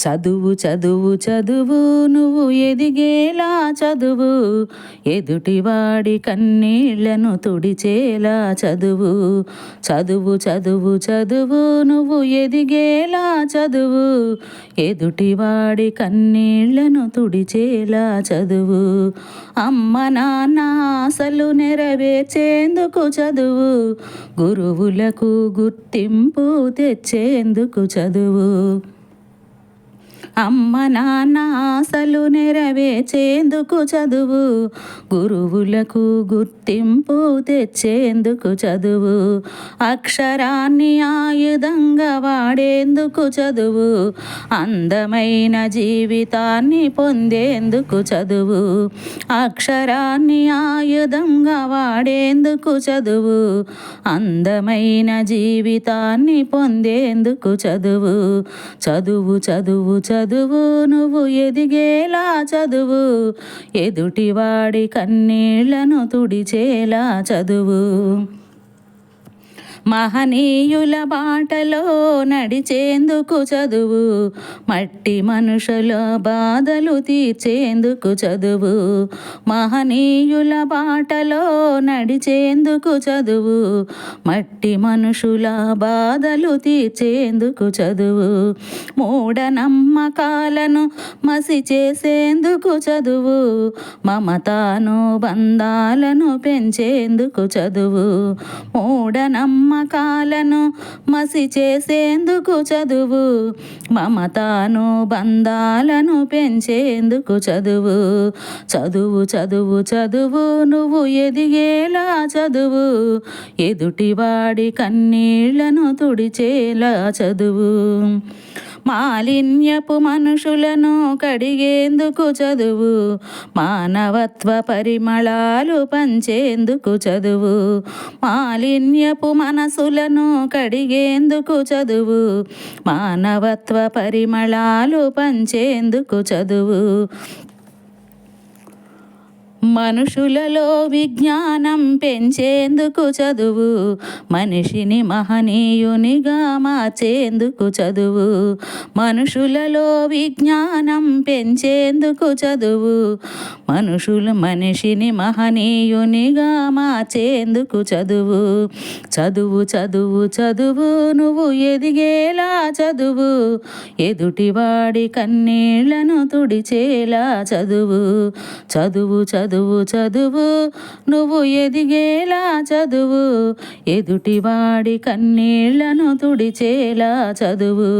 చదువు చదువు చదువు నువ్వు ఎదిగేలా చదువు. ఎదుటివాడి కన్నీళ్ళను తుడిచేలా చదువు. చదువు చదువు చదువు నువ్వు ఎదిగేలా చదువు. ఎదుటివాడి కన్నీళ్ళను తుడిచేలా చదువు. అమ్మ నాన్న ఆశలు నెరవేర్చేందుకు చదువు. గురువులకు గుర్తింపు తెచ్చేందుకు చదువు. అమ్మ నాన్న ఆశలు నెరవేర్చేందుకు చదువు గురువులకు గుర్తింపు తెచ్చేందుకు చదువు అక్షరాన్ని ఆయుధంగా వాడేందుకు చదువు అందమైన జీవితాన్ని పొందేందుకు చదువు అక్షరాన్ని ఆయుధంగా వాడేందుకు చదువు అందమైన జీవితాన్ని పొందేందుకు చదువు చదువు చదువు చదువు. చదువు నువ్వు ఎదిగేలా చదువు. ఎదుటివాడి కన్నీళ్ళను తుడిచేలా చదువు. మహనీయుల బాటలో నడిచేందుకు చదువు మట్టి మనుషుల బాధలు తీర్చేందుకు చదువు. మహనీయుల బాటలో నడిచేందుకు చదువు మట్టి మనుషుల బాధలు తీర్చేందుకు చదువు. మూఢనమ్మకాలను మసి చేసేందుకు చదువు మమతాను బంధాలను పెంచేందుకు చదువు. మూఢనమ్మ నమ్మకాలను మసి చేసేందుకు చదువు మమతాను బంధాలను పెంచేందుకు చదువు. చదువు చదువు చదువు నువ్వు ఎదిగేలా చదువు. ఎదుటివాడి కన్నీళ్ళను తుడిచేలా చదువు. మాలిన్యపు మనుషులను కడిగేందుకు చదువు మానవత్వ పరిమళాలు పంచేందుకు చదువు మాలిన్యపు మనసులను కడిగేందుకు చదువు మానవత్వ పరిమళాలు పంచేందుకు చదువు. మనుషులలో విజ్ఞానం పెంచేందుకు చదువు మనిషిని మహనీయునిగా మార్చేందుకు చదువు మనుషులలో విజ్ఞానం పెంచేందుకు చదువు మనుషులు మనిషిని మహనీయునిగా మార్చేందుకు చదువు. చదువు చదువు చదువు నువ్వు ఎదిగేలా చదువు ఎదుటివాడి కన్నీళ్ళను తుడిచేలా చదువు. చదువు చదువు చదువు చదువు. నువ్వు ఎదిగేలా చదువు. ఎదుటివాడి కన్నీళ్ళను తుడిచేలా చదువు.